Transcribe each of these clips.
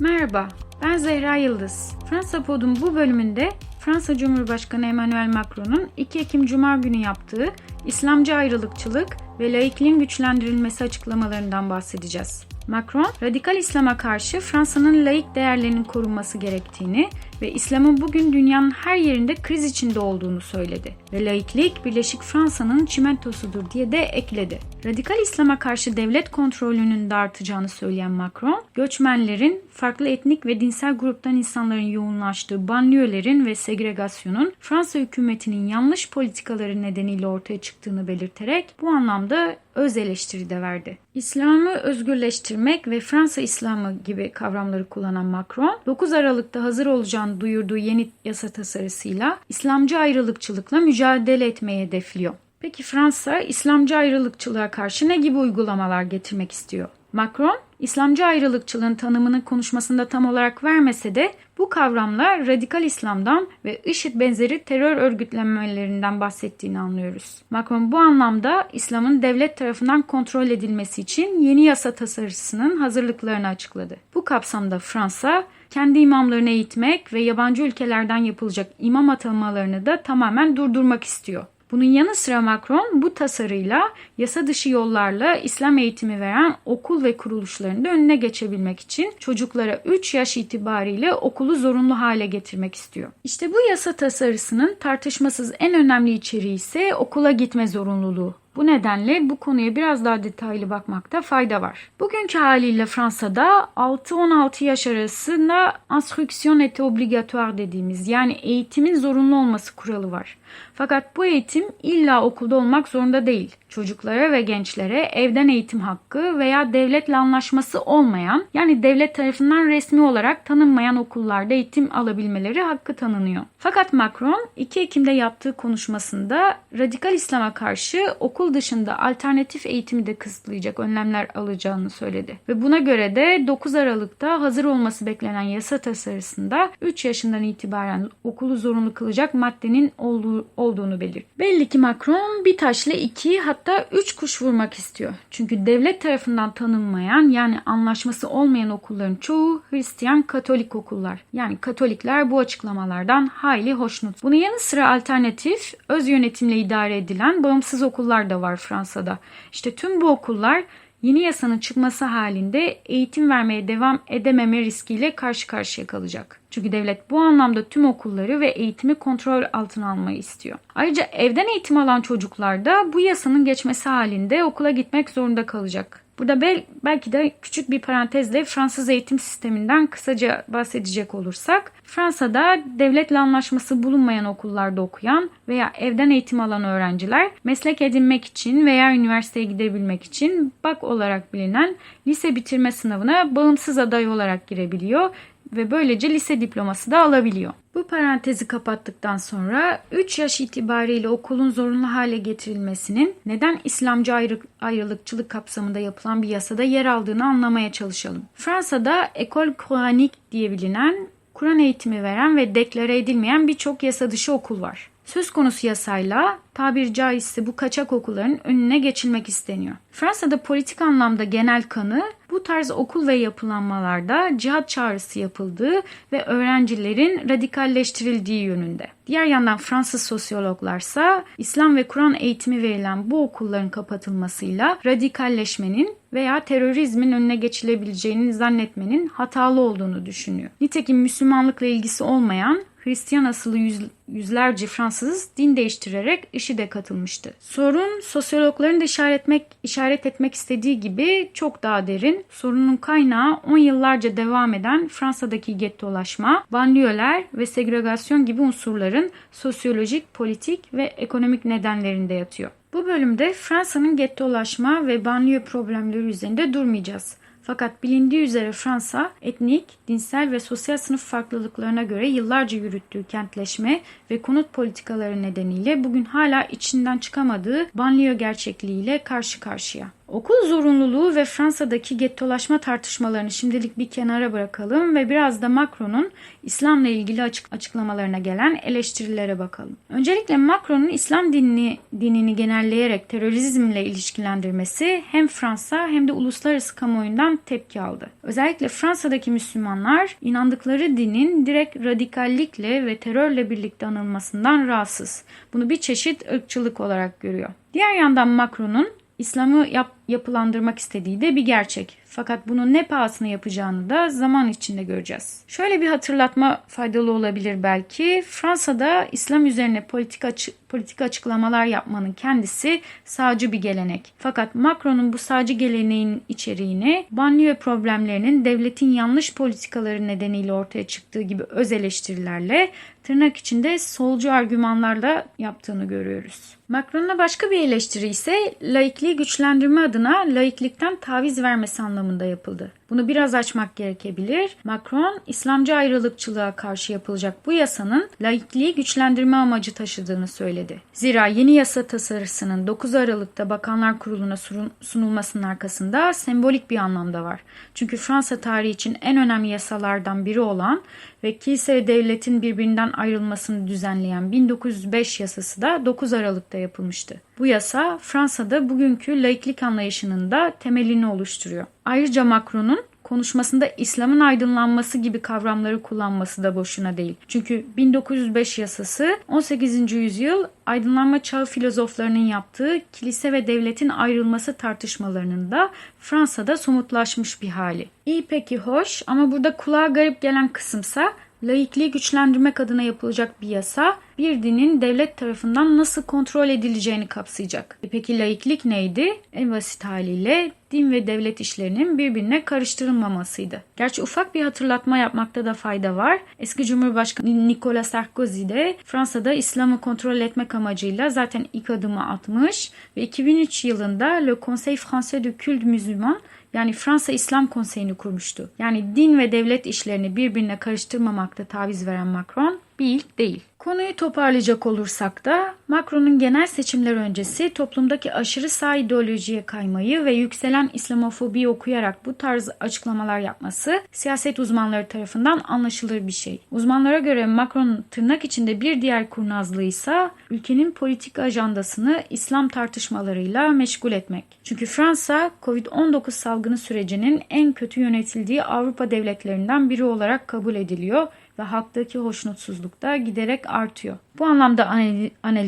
Merhaba, ben Zehra Yıldız. Fransa Pod'un bu bölümünde Fransa Cumhurbaşkanı Emmanuel Macron'un 2 Ekim Cuma günü yaptığı İslamcı ayrılıkçılık ve laikliğin güçlendirilmesi açıklamalarından bahsedeceğiz. Macron, radikal İslam'a karşı Fransa'nın laik değerlerinin korunması gerektiğini ve İslam'ın bugün dünyanın her yerinde kriz içinde olduğunu söyledi. Ve laiklik Birleşik Fransa'nın çimentosudur diye de ekledi. Radikal İslam'a karşı devlet kontrolünün de artacağını söyleyen Macron, göçmenlerin, farklı etnik ve dinsel gruptan insanların yoğunlaştığı banliyölerin ve segregasyonun Fransa hükümetinin yanlış politikaları nedeniyle ortaya çıktığını belirterek bu anlamda öz eleştiri de verdi. İslam'ı özgürleştirmek ve Fransa İslamı gibi kavramları kullanan Macron, 9 Aralık'ta hazır olacağını duyurduğu yeni yasa tasarısıyla İslamcı ayrılıkçılıkla mücadele etmeyi hedefliyor. Peki Fransa İslamcı ayrılıkçılığa karşı ne gibi uygulamalar getirmek istiyor? Macron, İslamcı ayrılıkçılığın tanımını konuşmasında tam olarak vermese de bu kavramla radikal İslam'dan ve IŞİD benzeri terör örgütlenmelerinden bahsettiğini anlıyoruz. Macron bu anlamda İslam'ın devlet tarafından kontrol edilmesi için yeni yasa tasarısının hazırlıklarını açıkladı. Bu kapsamda Fransa, kendi imamlarını eğitmek ve yabancı ülkelerden yapılacak imam atamalarını da tamamen durdurmak istiyor. Bunun yanı sıra Macron bu tasarıyla yasa dışı yollarla İslam eğitimi veren okul ve kuruluşların da önüne geçebilmek için çocuklara 3 yaş itibariyle okulu zorunlu hale getirmek istiyor. İşte bu yasa tasarısının tartışmasız en önemli içeriği ise okula gitme zorunluluğu. Bu nedenle bu konuya biraz daha detaylı bakmakta fayda var. Bugünkü haliyle Fransa'da 6-16 yaş arasında instruction et obligatoire dediğimiz yani eğitimin zorunlu olması kuralı var. Fakat bu eğitim illa okulda olmak zorunda değil. Çocuklara ve gençlere evden eğitim hakkı veya devletle anlaşması olmayan yani devlet tarafından resmi olarak tanınmayan okullarda eğitim alabilmeleri hakkı tanınıyor. Fakat Macron 2 Ekim'de yaptığı konuşmasında radikal İslam'a karşı okul dışında alternatif eğitimi de kısıtlayacak önlemler alacağını söyledi. Ve buna göre de 9 Aralık'ta hazır olması beklenen yasa tasarısında 3 yaşından itibaren okulu zorunlu kılacak maddenin olduğu, olduğunu belirtti. Belli ki Macron bir taşla iki hatta üç kuş vurmak istiyor. Çünkü devlet tarafından tanınmayan yani anlaşması olmayan okulların çoğu Hristiyan Katolik okullar. Yani Katolikler bu açıklamalardan hayli hoşnut. Bunun yanı sıra alternatif öz yönetimle idare edilen bağımsız okullar da var Fransa'da. İşte tüm bu okullar yeni yasanın çıkması halinde eğitim vermeye devam edememe riskiyle karşı karşıya kalacak. Çünkü devlet bu anlamda tüm okulları ve eğitimi kontrol altına almayı istiyor. Ayrıca evden eğitim alan çocuklar da bu yasanın geçmesi halinde okula gitmek zorunda kalacak. Burada bel, belki de küçük bir parantezle Fransız eğitim sisteminden kısaca bahsedecek olursak, Fransa'da devletle anlaşması bulunmayan okullarda okuyan veya evden eğitim alan öğrenciler meslek edinmek için veya üniversiteye gidebilmek için BAC olarak bilinen lise bitirme sınavına bağımsız aday olarak girebiliyor ve böylece lise diploması da alabiliyor. Bu parantezi kapattıktan sonra 3 yaş itibariyle okulun zorunlu hale getirilmesinin neden İslamcı ayrı, ayrılıkçılık kapsamında yapılan bir yasada yer aldığını anlamaya çalışalım. Fransa'da Ekol Kur'anik diye bilinen Kur'an eğitimi veren ve deklare edilmeyen birçok yasa dışı okul var. Söz konusu yasayla tabir caizse bu kaçak okulların önüne geçilmek isteniyor. Fransa'da politik anlamda genel kanı bu tarz okul ve yapılanmalarda cihat çağrısı yapıldığı ve öğrencilerin radikalleştirildiği yönünde. Diğer yandan Fransız sosyologlarsa İslam ve Kur'an eğitimi verilen bu okulların kapatılmasıyla radikalleşmenin veya terörizmin önüne geçilebileceğini zannetmenin hatalı olduğunu düşünüyor. Nitekim Müslümanlıkla ilgisi olmayan Hristiyan asılı yüz, yüzlerce Fransız din değiştirerek IŞİD'e katılmıştı. Sorun sosyologların da işaret etmek, işaret etmek istediği gibi çok daha derin. Sorunun kaynağı 10 yıllarca devam eden Fransa'daki gettolaşma, banliyöler ve segregasyon gibi unsurların sosyolojik, politik ve ekonomik nedenlerinde yatıyor. Bu bölümde Fransa'nın gettolaşma ve banliyö problemleri üzerinde durmayacağız. Fakat bilindiği üzere Fransa etnik, dinsel ve sosyal sınıf farklılıklarına göre yıllarca yürüttüğü kentleşme ve konut politikaları nedeniyle bugün hala içinden çıkamadığı banliyö gerçekliğiyle karşı karşıya. Okul zorunluluğu ve Fransa'daki gettolaşma tartışmalarını şimdilik bir kenara bırakalım ve biraz da Macron'un İslam'la ilgili açık açıklamalarına gelen eleştirilere bakalım. Öncelikle Macron'un İslam dinini, dinini genelleyerek terörizmle ilişkilendirmesi hem Fransa hem de uluslararası kamuoyundan tepki aldı. Özellikle Fransa'daki Müslümanlar inandıkları dinin direkt radikallikle ve terörle birlikte anılmasından rahatsız. Bunu bir çeşit ırkçılık olarak görüyor. Diğer yandan Macron'un İslam'ı yap, yapılandırmak istediği de bir gerçek. Fakat bunu ne pahasına yapacağını da zaman içinde göreceğiz. Şöyle bir hatırlatma faydalı olabilir belki. Fransa'da İslam üzerine politik, açı, politik açıklamalar yapmanın kendisi sağcı bir gelenek. Fakat Macron'un bu sağcı geleneğin içeriğini banliyö problemlerinin devletin yanlış politikaları nedeniyle ortaya çıktığı gibi öz eleştirilerle tırnak içinde solcu argümanlarla yaptığını görüyoruz. Macron'la başka bir eleştiri ise laikliği güçlendirme adına laiklikten taviz vermesi anlamında yapıldı. Bunu biraz açmak gerekebilir. Macron, İslamcı ayrılıkçılığa karşı yapılacak bu yasanın laikliği güçlendirme amacı taşıdığını söyledi. Zira yeni yasa tasarısının 9 Aralık'ta Bakanlar Kurulu'na sunulmasının arkasında sembolik bir anlamda var. Çünkü Fransa tarihi için en önemli yasalardan biri olan ve kilise ve devletin birbirinden ayrılmasını düzenleyen 1905 yasası da 9 Aralık'ta yapılmıştı. Bu yasa Fransa'da bugünkü laiklik anlayışının da temelini oluşturuyor. Ayrıca Macron'un konuşmasında İslam'ın aydınlanması gibi kavramları kullanması da boşuna değil. Çünkü 1905 yasası 18. yüzyıl aydınlanma çağı filozoflarının yaptığı kilise ve devletin ayrılması tartışmalarının da Fransa'da somutlaşmış bir hali. İyi peki hoş ama burada kulağa garip gelen kısımsa laikliği güçlendirmek adına yapılacak bir yasa bir dinin devlet tarafından nasıl kontrol edileceğini kapsayacak. E peki laiklik neydi? En basit haliyle din ve devlet işlerinin birbirine karıştırılmamasıydı. Gerçi ufak bir hatırlatma yapmakta da fayda var. Eski Cumhurbaşkanı Nicolas Sarkozy de Fransa'da İslam'ı kontrol etmek amacıyla zaten ilk adımı atmış ve 2003 yılında Le Conseil Français de Culte Musulman yani Fransa İslam Konseyi'ni kurmuştu. Yani din ve devlet işlerini birbirine karıştırmamakta taviz veren Macron bir ilk değil. Konuyu toparlayacak olursak da Macron'un genel seçimler öncesi toplumdaki aşırı sağ ideolojiye kaymayı ve yükselen İslamofobi okuyarak bu tarz açıklamalar yapması siyaset uzmanları tarafından anlaşılır bir şey. Uzmanlara göre Macron'un tırnak içinde bir diğer kurnazlığı ise ülkenin politik ajandasını İslam tartışmalarıyla meşgul etmek. Çünkü Fransa Covid-19 salgını sürecinin en kötü yönetildiği Avrupa devletlerinden biri olarak kabul ediliyor ve halktaki hoşnutsuzluk da giderek artıyor. Bu anlamda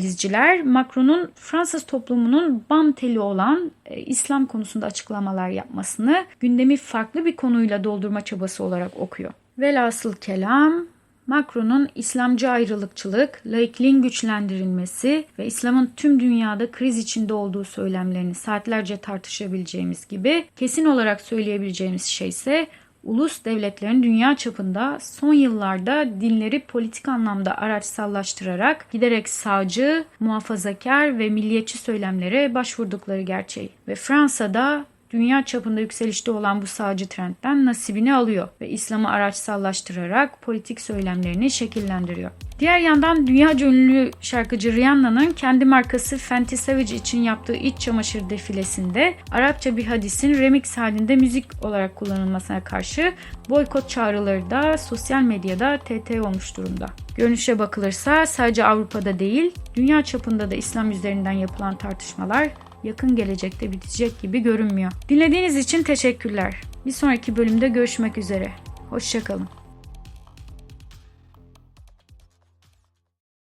analizciler Macron'un Fransız toplumunun bam teli olan e, İslam konusunda açıklamalar yapmasını gündemi farklı bir konuyla doldurma çabası olarak okuyor. Velhasıl kelam Macron'un İslamcı ayrılıkçılık, laikliğin güçlendirilmesi ve İslam'ın tüm dünyada kriz içinde olduğu söylemlerini saatlerce tartışabileceğimiz gibi kesin olarak söyleyebileceğimiz şey ise ulus devletlerin dünya çapında son yıllarda dinleri politik anlamda araçsallaştırarak giderek sağcı, muhafazakar ve milliyetçi söylemlere başvurdukları gerçeği. Ve Fransa'da dünya çapında yükselişte olan bu sağcı trendten nasibini alıyor ve İslam'ı araçsallaştırarak politik söylemlerini şekillendiriyor. Diğer yandan dünya ünlü şarkıcı Rihanna'nın kendi markası Fenty Savage için yaptığı iç çamaşır defilesinde Arapça bir hadisin remix halinde müzik olarak kullanılmasına karşı boykot çağrıları da sosyal medyada TT olmuş durumda. Görünüşe bakılırsa sadece Avrupa'da değil, dünya çapında da İslam üzerinden yapılan tartışmalar yakın gelecekte bitecek gibi görünmüyor. Dinlediğiniz için teşekkürler. Bir sonraki bölümde görüşmek üzere. Hoşçakalın.